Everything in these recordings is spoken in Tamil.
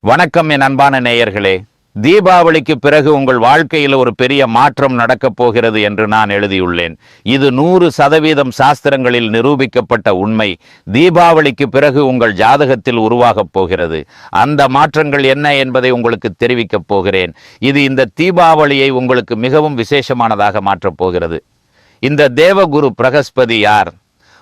வணக்கம் என் அன்பான நேயர்களே. தீபாவளிக்கு பிறகு உங்கள் வாழ்க்கையில் ஒரு பெரிய மாற்றம் நடக்கப் போகிறது என்று நான் எழுதியுள்ளேன். இது நூறு சதவீதம் சாஸ்திரங்களில் நிரூபிக்கப்பட்ட உண்மை. தீபாவளிக்கு பிறகு உங்கள் ஜாதகத்தில் உருவாகப் போகிறது. அந்த மாற்றங்கள் என்ன என்பதை உங்களுக்கு தெரிவிக்கப் போகிறேன். இது இந்த தீபாவளியை உங்களுக்கு மிகவும் விசேஷமானதாக மாற்றப் போகிறது. இந்த தேவகுரு பிரகஸ்பதி யார்?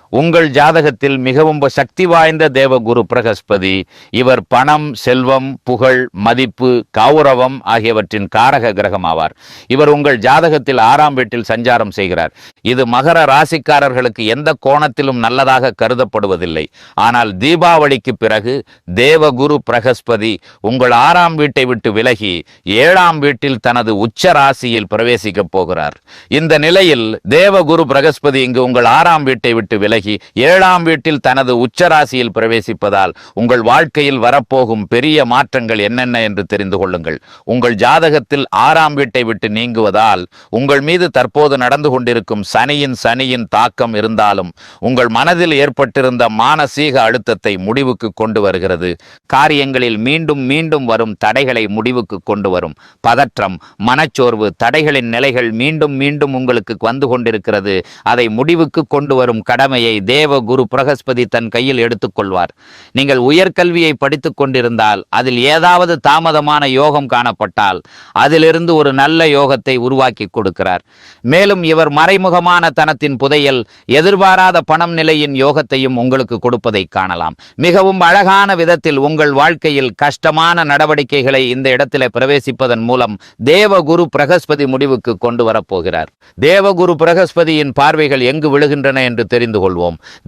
உங்கள் ஜாதகத்தில் மிகவும் சக்தி வாய்ந்த தேவகுரு பிரகஸ்பதி இவர் பணம் செல்வம் புகழ் மதிப்பு கௌரவம் ஆகியவற்றின் காரக கிரகம் ஆவார் இவர் உங்கள் ஜாதகத்தில் ஆறாம் வீட்டில் சஞ்சாரம் செய்கிறார். இது மகர ராசிக்காரர்களுக்கு எந்த கோணத்திலும் நல்லதாக கருதப்படுவதில்லை. ஆனால் தீபாவளிக்கு பிறகு தேவகுரு பிரகஸ்பதி உங்கள் ஆறாம் வீட்டை விட்டு விலகி ஏழாம் வீட்டில் தனது உச்ச ராசியில் பிரவேசிக்கப் போகிறார். இந்த நிலையில் தேவகுரு பிரகஸ்பதி இங்கு உங்கள் ஆறாம் வீட்டை விட்டு விலகி விலகி ஏழாம் வீட்டில் தனது உச்சராசியில் பிரவேசிப்பதால் உங்கள் வாழ்க்கையில் வரப்போகும் பெரிய மாற்றங்கள் என்னென்ன என்று தெரிந்து கொள்ளுங்கள். உங்கள் ஜாதகத்தில் ஆறாம் வீட்டை விட்டு நீங்குவதால் உங்கள் மீது தற்போது நடந்து கொண்டிருக்கும் சனியின் சனியின் தாக்கம் இருந்தாலும் உங்கள் மனதில் ஏற்பட்டிருந்த மானசீக அழுத்தத்தை முடிவுக்கு கொண்டு வருகிறது. காரியங்களில் மீண்டும் மீண்டும் வரும் தடைகளை முடிவுக்கு கொண்டு வரும். பதற்றம் மனச்சோர்வு தடைகளின் நிலைகள் மீண்டும் மீண்டும் உங்களுக்கு வந்து கொண்டிருக்கிறது. அதை முடிவுக்கு கொண்டு வரும் கடமையை தேவ குரு பிரகஸ்பதி தன் கையில் எடுத்துக்கொள்வார். நீங்கள் உயர்கல்வியை படித்துக் கொண்டிருந்தால் அதில் ஏதாவது தாமதமான யோகம் காணப்பட்டால் அதிலிருந்து ஒரு நல்ல யோகத்தை உருவாக்கி கொடுக்கிறார். மேலும் இவர் மறைமுகமான தனத்தின் புதையல் எதிர்பாராத பணம் நிலையின் யோகத்தையும் உங்களுக்கு கொடுப்பதை காணலாம். மிகவும் அழகான விதத்தில் உங்கள் வாழ்க்கையில் கஷ்டமான நடவடிக்கைகளை இந்த இடத்தில் பிரவேசிப்பதன் மூலம் தேவகுரு பிரகஸ்பதி முடிவுக்கு கொண்டு வரப்போகிறார் தேவகுரு பிரகஸ்பதியின் பார்வைகள் எங்கு விழுகின்றன என்று தெரிந்து கொள்வோம்.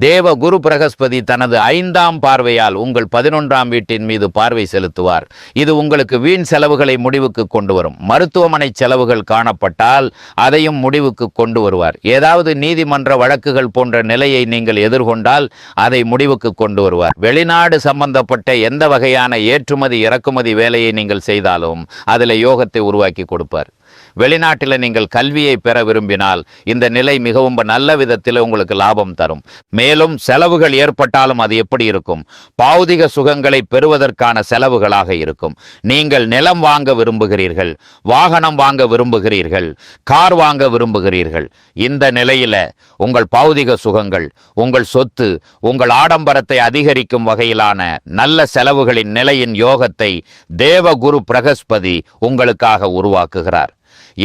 தேவகுரு பிரகஸ்பதி தனது ஐந்தாம் பார்வையால் உங்கள் பதினொன்றாம் வீட்டின் மீது பார்வை செலுத்துவார். இது உங்களுக்கு வீண் செலவுகளை முடிவுக்கு கொண்டு வரும். மருத்துவமனை செலவுகள் காணப்பட்டால் அதையும் முடிவுக்கு கொண்டு வருவார். ஏதாவது நீதிமன்ற வழக்குகள் போன்ற நிலையை நீங்கள் எதிர்கொண்டால் அதை முடிவுக்கு கொண்டு வருவார். வெளிநாடு சம்பந்தப்பட்ட எந்த வகையான ஏற்றுமதி இறக்குமதி வேலையை நீங்கள் செய்தாலும் அதில் யோகத்தை உருவாக்கி கொடுப்பார். வெளிநாட்டில் நீங்கள் கல்வியை பெற விரும்பினால் இந்த நிலை மிகவும் நல்ல விதத்தில் உங்களுக்கு லாபம் தரும். மேலும் செலவுகள் ஏற்பட்டாலும் அது எப்படி இருக்கும்? பௌதிக சுகங்களை பெறுவதற்கான செலவுகளாக இருக்கும். நீங்கள் நிலம் வாங்க விரும்புகிறீர்கள் வாகனம் வாங்க விரும்புகிறீர்கள் கார் வாங்க விரும்புகிறீர்கள். இந்த நிலையில உங்கள் பௌதிக சுகங்கள் உங்கள் சொத்து உங்கள் ஆடம்பரத்தை அதிகரிக்கும் வகையிலான நல்ல செலவுகளின் நிலையின் யோகத்தை தேவகுரு பிரகஸ்பதி உங்களுக்காக உருவாக்குகிறார்.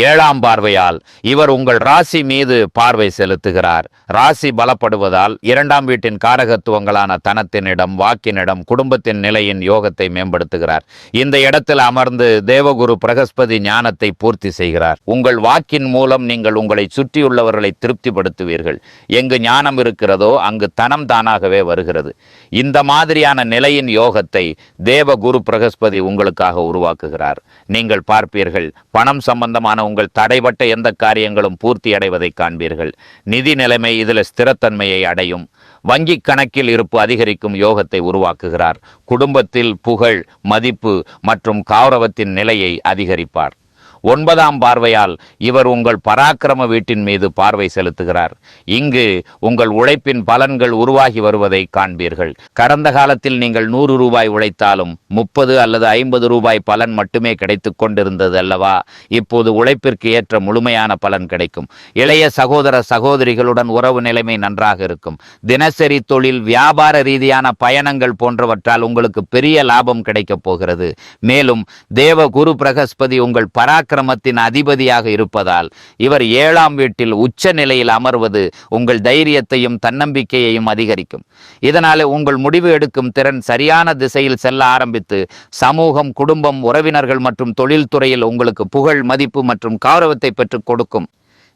ஏழாம் பார்வையால் இவர் உங்கள் ராசி மீது பார்வை செலுத்துகிறார். ராசி பலப்படுவதால் இரண்டாம் வீட்டின் காரகத்துவங்களான தனத்தினிடம் வாக்கினிடம் குடும்பத்தின் நிலையின் யோகத்தை மேம்படுத்துகிறார். இந்த இடத்தில் அமர்ந்து தேவகுரு பிரகஸ்பதி ஞானத்தை பூர்த்தி செய்கிறார். உங்கள் வாக்கின் மூலம் நீங்கள் உங்களை சுற்றியுள்ளவர்களை திருப்திப்படுத்துவீர்கள். எங்கு ஞானம் இருக்கிறதோ அங்கு தனம் தானாகவே வருகிறது. இந்த மாதிரியான நிலையின் யோகத்தை தேவகுரு பிரகஸ்பதி உங்களுக்காக உருவாக்குகிறார். நீங்கள் பார்ப்பீர்கள் பணம் சம்பந்தமான உங்கள் தடைபட்ட எந்த காரியங்களும் பூர்த்தி அடைவதை காண்பீர்கள். நிதி நிலைமை இதில் ஸ்திரத்தன்மையை அடையும். வங்கி கணக்கில் இருப்பு அதிகரிக்கும் யோகத்தை உருவாக்குகிறார். குடும்பத்தில் புகழ் மதிப்பு மற்றும் கௌரவத்தின் நிலையை அதிகரிப்பார். ஒன்பதாம் பார்வையால் இவர் உங்கள் பராக்கிரம வீட்டின் மீது பார்வை செலுத்துகிறார். இங்கு உங்கள் உழைப்பின் பலன்கள் உருவாகி வருவதை காண்பீர்கள். கடந்த காலத்தில் நீங்கள் நூறு ரூபாய் உழைத்தாலும் முப்பது அல்லது ஐம்பது ரூபாய் பலன் மட்டுமே கிடைத்துக் கொண்டிருந்தது அல்லவா? இப்போது உழைப்பிற்கு ஏற்ற முழுமையான பலன் கிடைக்கும். இளைய சகோதர சகோதரிகளுடன் உறவு நிலைமை நன்றாக இருக்கும். தினசரி தொழில் வியாபார ரீதியான பயணங்கள் போன்றவற்றால் உங்களுக்கு பெரிய லாபம் கிடைக்கப் போகிறது. மேலும் தேவ குரு பிரகஸ்பதி உங்கள் பராக்கிரமத்தின் அதிபதியாக இருப்பதால் இவர் ஏழாம் வீட்டில் உச்ச நிலையில் அமர்வது உங்கள் தைரியத்தையும் தன்னம்பிக்கையையும் அதிகரிக்கும். இதனால் உங்கள் முடிவு எடுக்கும் திறன் சரியான திசையில் செல்ல ஆரம்பித்து சமூகம் குடும்பம் உறவினர்கள் மற்றும் தொழில்துறையில் உங்களுக்கு புகழ் மதிப்பு மற்றும் கௌரவத்தை பெற்றுக் கொடுக்கும்.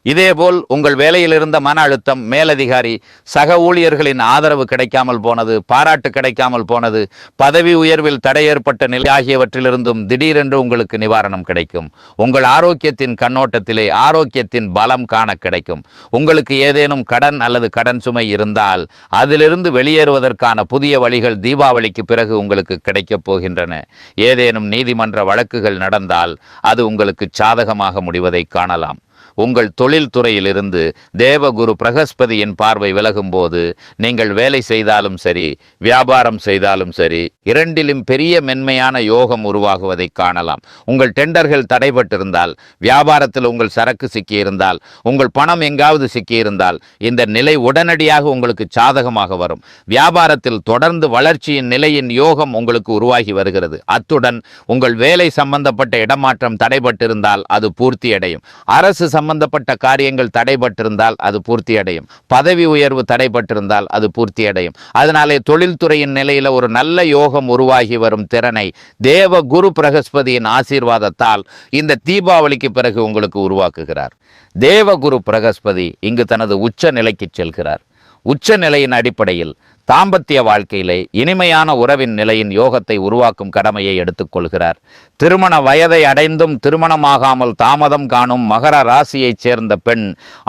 இதேபோல் உங்கள் வேலையில் இருந்த மன அழுத்தம் மேலதிகாரி சக ஊழியர்களின் ஆதரவு கிடைக்காமல் போனது பாராட்டு கிடைக்காமல் போனது பதவி உயர்வில் தடை ஏற்பட்ட நிலை ஆகியவற்றிலிருந்தும் திடீரென்று உங்களுக்கு நிவாரணம் கிடைக்கும். உங்கள் ஆரோக்கியத்தின் கண்ணோட்டத்திலே ஆரோக்கியத்தின் பலம் காண கிடைக்கும். உங்களுக்கு ஏதேனும் கடன் அல்லது கடன் சுமை இருந்தால் அதிலிருந்து வெளியேறுவதற்கான புதிய வழிகள் தீபாவளிக்கு பிறகு உங்களுக்கு கிடைக்கப் போகின்றன. ஏதேனும் நீதிமன்ற வழக்குகள் நடந்தால் அது உங்களுக்கு சாதகமாக முடிவதை காணலாம். உங்கள் தொழில் துறையிலிருந்து தேவகுரு பிரகஸ்பதியின் பார்வை விலகும் போது நீங்கள் வேலை செய்தாலும் சரி வியாபாரம் செய்தாலும் சரி இரண்டிலும் பெரிய மென்மையான யோகம் உருவாகுவதை காணலாம். உங்கள் டெண்டர்கள் தடைபட்டிருந்தால் வியாபாரத்தில் உங்கள் சரக்கு சிக்கியிருந்தால் உங்கள் பணம் எங்காவது சிக்கியிருந்தால் இந்த நிலை உடனடியாக உங்களுக்கு சாதகமாக வரும். வியாபாரத்தில் தொடர்ந்து வளர்ச்சியின் நிலையின் யோகம் உங்களுக்கு உருவாகி வருகிறது. அத்துடன் உங்கள் வேலை சம்பந்தப்பட்ட இடமாற்றம் தடைபட்டிருந்தால் அது பூர்த்தி அடையும் அரசு சம்பந்தப்பட்ட காரியங்கள் தடைபட்டிருந்தால் அது பூர்த்தி அடையும் பதவி உயர்வு தடைபட்டிருந்தால் அது பூர்த்தி அடையும் அதனாலே தொழில்துறையின் நிலையில ஒரு நல்ல யோகம் உருவாகி வரும் திறனை தேவ குரு பிரகஸ்பதியின் ஆசீர்வாதத்தால் இந்த தீபாவளிக்கு பிறகு உங்களுக்கு உருவாக்குகிறார். தேவகுரு பிரகஸ்பதி இங்கு தனது உச்ச நிலைக்கு செல்கிறார். உச்ச நிலையின் அடிப்படையில் தாம்பத்திய வாழ்க்கையிலே இனிமையான உறவின் நிலையின் யோகத்தை உருவாக்கும் கடமையை எடுத்துக்கொள்கிறார் திருமண வயதை அடைந்தும் திருமணமாகாமல் தாமதம் காணும் மகர ராசியைச் சேர்ந்த பெண்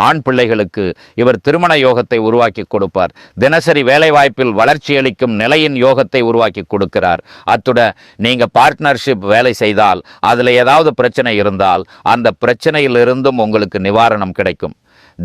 ஆண் பிள்ளைகளுக்கு இவர் திருமண யோகத்தை உருவாக்கி கொடுப்பார். தினசரி வேலைவாய்ப்பில் வளர்ச்சியளிக்கும் நிலையின் யோகத்தை உருவாக்கி கொடுக்கிறார். அத்துடன் நீங்கள் பார்ட்னர்ஷிப் வேலை செய்தால் அதில் ஏதாவது பிரச்சனை இருந்தால் அந்த பிரச்சனையிலிருந்தும் உங்களுக்கு நிவாரணம் கிடைக்கும்.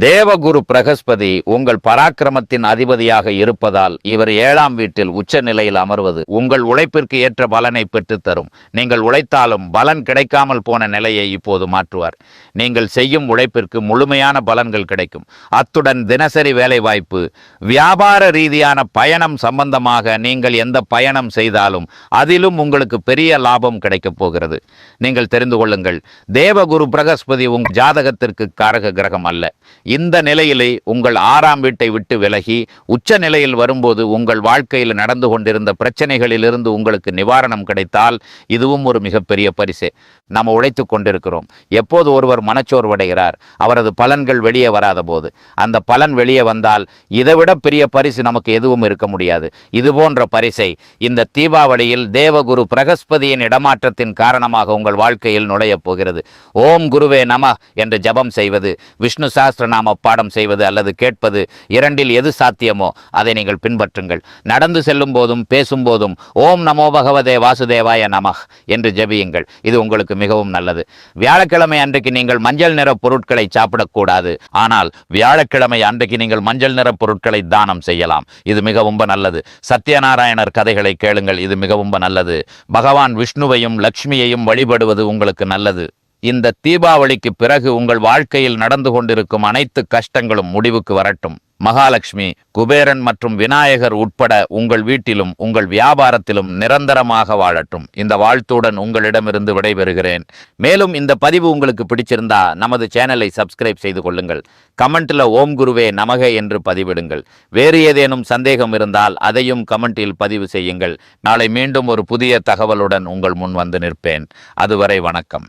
தேவகுரு பிரகஸ்பதி உங்கள் பராக்கிரமத்தின் அதிபதியாக இருப்பதால் இவர் ஏழாம் வீட்டில் உச்ச நிலையில் அமர்வது உங்கள் உழைப்பிற்கு ஏற்ற பலனை பெற்றுத்தரும். நீங்கள் உழைத்தாலும் பலன் கிடைக்காமல் போன நிலையை இப்போது மாற்றுவார். நீங்கள் செய்யும் உழைப்பிற்கு முழுமையான பலன்கள் கிடைக்கும். அத்துடன் தினசரி வேலை வாய்ப்பு வியாபார ரீதியான பயணம் சம்பந்தமாக நீங்கள் எந்த பயணம் செய்தாலும் அதிலும் உங்களுக்கு பெரிய லாபம் கிடைக்கப் போகிறது. நீங்கள் தெரிந்து கொள்ளுங்கள் தேவகுரு பிரகஸ்பதி உங்கள் ஜாதகத்திற்கு காரக கிரகம் அல்ல. இந்த நிலையிலே உங்கள் ஆறாம் வீட்டை விட்டு விலகி உச்ச நிலையில் வரும்போது உங்கள் வாழ்க்கையில் நடந்து கொண்டிருந்த பிரச்சனைகளிலிருந்து உங்களுக்கு நிவாரணம் கிடைத்தால் இதுவும் ஒரு மிகப்பெரிய பரிசு. நாம் உழைத்து கொண்டிருக்கிறோம். எப்போது ஒருவர் மனச்சோர்வடைகிறார் அவரது பலன்கள் வெளியே வராத போது. அந்த பலன் வெளியே வந்தால் இதைவிட பெரிய பரிசு நமக்கு எதுவும் இருக்க முடியாது. இது போன்ற பரிசை இந்த தீபாவளியில் தேவகுரு பிரகஸ்பதியின் இடமாற்றத்தின் காரணமாக உங்கள் வாழ்க்கையில் நுழையப் போகிறது. ஓம் குருவே நம என்று ஜெபம் செய்வது விஷ்ணு சாஸ்திர நாம பாடம் செய்வது அல்லது கேட்பது இரண்டில் எது சாத்தியமோ அதை நீங்கள் பின்பற்றுங்கள். நடந்து செல்லும் போதும் பேசும் போதும் ஓம் நமோ பகவதே வாசுதேவாய நமஹ் என்று ஜபியுங்கள். இது உங்களுக்கு மிகவும் நல்லது. வியாழக்கிழமை அன்றைக்கு நீங்கள் மஞ்சள் நிற பொருட்களை சாப்பிடக்கூடாது. ஆனால் வியாழக்கிழமை அன்றைக்கு நீங்கள் மஞ்சள் நிற பொருட்களை தானம் செய்யலாம். இது மிக ரொம்ப நல்லது. சத்யநாராயணர் கதைகளை கேளுங்கள். இது மிக ரொம்ப நல்லது. பகவான் விஷ்ணுவையும் லக்ஷ்மியையும் வழிபடுவது உங்களுக்கு நல்லது. இந்த தீபாவளிக்கு பிறகு உங்கள் வாழ்க்கையில் நடந்து கொண்டிருக்கும் அனைத்து கஷ்டங்களும் முடிவுக்கு வரட்டும். மகாலட்சுமி குபேரன் மற்றும் விநாயகர் உட்பட உங்கள் வீட்டிலும் உங்கள் வியாபாரத்திலும் நிரந்தரமாக வாழட்டும். இந்த வாழ்த்துடன் உங்களிடமிருந்து விடைபெறுகிறேன். மேலும் இந்த பதிவு உங்களுக்கு பிடிச்சிருந்தா நமது சேனலை சப்ஸ்கிரைப் செய்து கொள்ளுங்கள். கமெண்ட்ல ஓம் குருவே நமக என்று பதிவிடுங்கள். வேறு ஏதேனும் சந்தேகம் இருந்தால் அதையும் கமெண்டில் பதிவு செய்யுங்கள். நாளை மீண்டும் ஒரு புதிய தகவலுடன் உங்கள் முன் வந்து நிற்பேன். அதுவரை வணக்கம்.